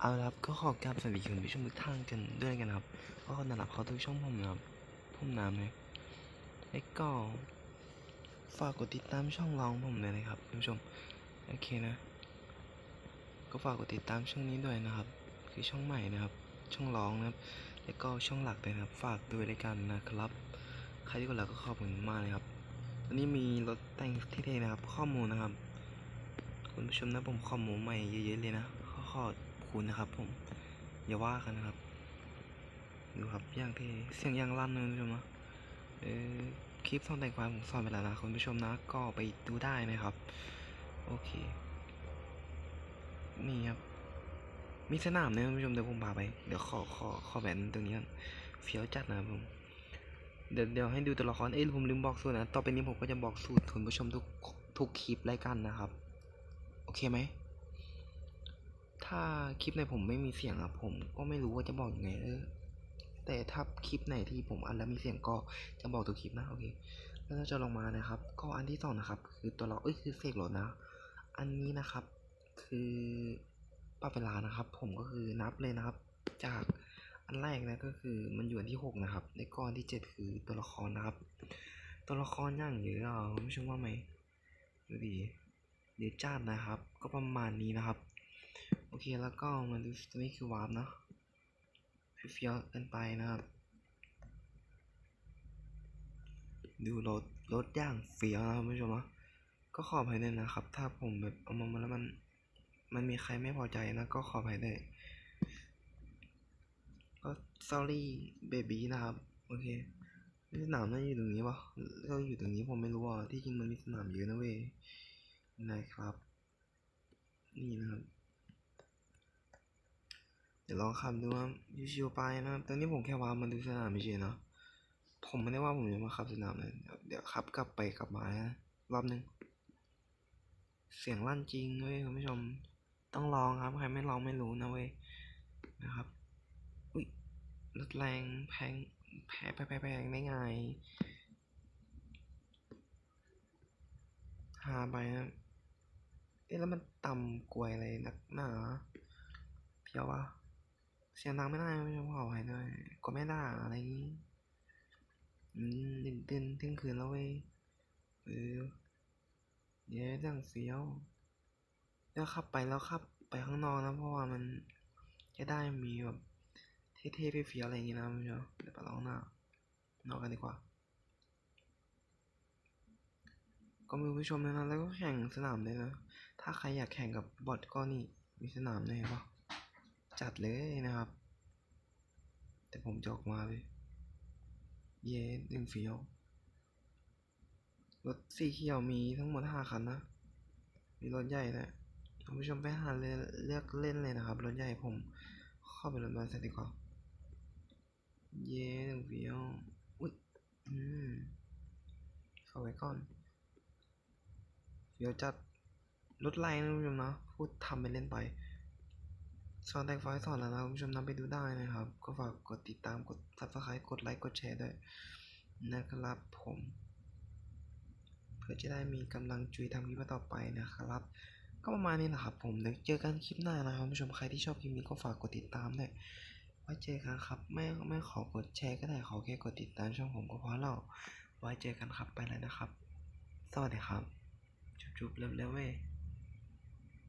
เอาละครับก็ขอกราบสวัสดีคุณผู้ชมทุกท่านกันด้วยกันครับก็ขอต้อนรับเข้าทุกช่องผมนะครับผมน้ำเลยแล้วก็ฝากกดติดตามช่องร้องผมเลยนะครับคุณผู้ชมโอเคนะ ก็ฝากกดติดตามช่องนี้ด้วยนะครับ คือช่องใหม่นะครับ ช่องร้องนะครับ แล้วก็ช่องหลักเลยนะครับ ฝากด้วยด้วยกันนะครับ ใครที่กดแล้วก็ขอบคุณมากเลยครับตอนนี้มีรถแต่งที่เท่นะครับ ข้อมูลนะครับ คุณผู้ชมนะผมข้อมูลใหม่เยอะๆเลยนะขอขอ คุณนะครับผม อย่าว่ากันนะครับ ดูครับอย่างที่เสียงย่างลั่นเลยคุณผู้ชมนะเออคลิปท่อนแต่งไฟล์ผมสอนไปแล้วนะคุณผู้ชมนะ ก็ไปดูได้นะครับ โอเค นี่ครับ มีสนามเนี่ยคุณผู้ชมเดี๋ยวผมพาไป เดี๋ยวขอขอขอแบนตรงนี้ก่อนเฟี้ยวจัดนะครับผมเดี๋ยวเดี๋ยวให้ดูตัวละคร เอ้ยผมลืมบอกสูตรนะ ต่อไปนี้ผมก็จะบอกสูตรคุณผู้ชมทุกทุกคลิปรายการนะครับ โอเคไหม ถ้าคลิปไหนผมไม่มีเสียงอะผมก็ไม่รู้ว่าจะบอกยังไงเออแต่ถ้าคลิปไหนที่ผมอัดแล้วมีเสียงก็จะบอกตัวคลิปนะโอเค แล้วเราจะลงมานะครับ ก็อันที่สองนะครับ คือตัวเราเอ้ยคือเสกรถนะ อันนี้นะครับ คือปรับเวลานะครับ ผมก็คือนับเลยนะครับ จากอันแรกนะก็คือมันอยู่อันที่หกนะครับในก้อนที่เจ็ดคือตัวละครนะครับ ตัวละครอย่างเยอะอะคุณผู้ชมว่าไหมดูดีเดี๋ยวจัดนะครับ ก็ประมาณนี้นะครับ โอเคแล้วก็มาดูตัวนี้คือวาร์ปเนาะเฟี้ยวๆกันไปนะครับ ดูรถรถย่างเฟี้ยวนะครับคุณผู้ชมนะก็ขออภัยด้วยนะครับ ถ้าผมแบบเอามาแล้วมัน มันมีใครไม่พอใจนะ ก็ขออภัยด้วยก็ sorry baby นะครับ โอเคสนามน่าอยู่ตรงนี้วะก็อยู่ตรงนี้ผมไม่รู้อะที่จริงมันมีสนามเยอะนะเว้ยนะครับ นี่นะครับ ดี๋ยวลองขับดูว่าชิวๆไปนะครับตอนนี้ผมแค่ว่ามันดูสนามไม่ใช่เนาะผมไม่ได้ว่าผมจะมาขับสนามเลยเดี๋ยวขับกลับไปกลับมานะรอบหนึง เสียงลั่นจริงเว้ยคุณผู้ชม ต้องลองครับใครไม่ลองไม่รู้นะเว้ยนะครับ อุ้ยรถแรงแพงแพงแพงแพงแพงได้ไงหาไปนะเอ๊ะแล้วมันต่ำกว่าอะไรนักหนาเพียววะ เสียงดังไม่ได้ไม่ชอบขออภัยด้วยก็ไม่ได่าอะไรอย่างงี้อืมดึกดื่นเที่ยงคืนแล้วเว้ยเออเดี๋ยวดังเฟี้ยวแล้วขับไปแล้วขับไปข้างนอกนะเพราะว่ามันจะได้มีแบบเท่ๆเฟี้ยวๆอะไรอย่างงี้นะไม่ใช่เหรอเดี๋ยวไปลองหน้านอกกันดีกว่า ก็มีผู้ชมนะแล้วก็แข่งสนามเลยนะ ถ้าใครอยากแข่งกับบอทก็นี่มีสนามเลยปะ จัดเลยนะครับ แต่ผมจะออกมาเลยเย้หนึ่งเฟียวรถสีเขียวมีทั้งหมดห้าคันนะ มีรถใหญ่ด้วยคุณผู้ชมไปหาเลือกเล่นเลยนะครับ รถใหญ่ผมเข้าไปรถบัสดีกว่าเย้หนึ่งเฟียวอุ้ยอืมเข้าไว้ก่อนเดี๋ยวจัดรถไล่นะคุณผู้ชมนะพูดทำไปเล่นไป สอนแต่งไฟสอนแล้วนะคุณผู้ชมนำไปดูได้นะครับ ก็ฝากกดติดตามกด subscribe กดไลค์กดแชร์ด้วยนะครับผม เพื่อจะได้มีกำลังจุยทำคลิปต่อไปนะครับ ก็ประมาณนี้นะครับผมเดี๋ยวเจอกันคลิปหน้านะครับคุณผู้ชมใครที่ชอบคลิปนี้ก็ฝากกดติดตามด้วยไว้เจอกันครับไม่ไม่ขอกดแชร์ก็ได้ขอแค่กดติดตามช่องผมก็พอแล้วไว้เจอกันครับไปแล้วนะครับ สวัสดีครับ จุ๊บๆเร็วๆเว้ย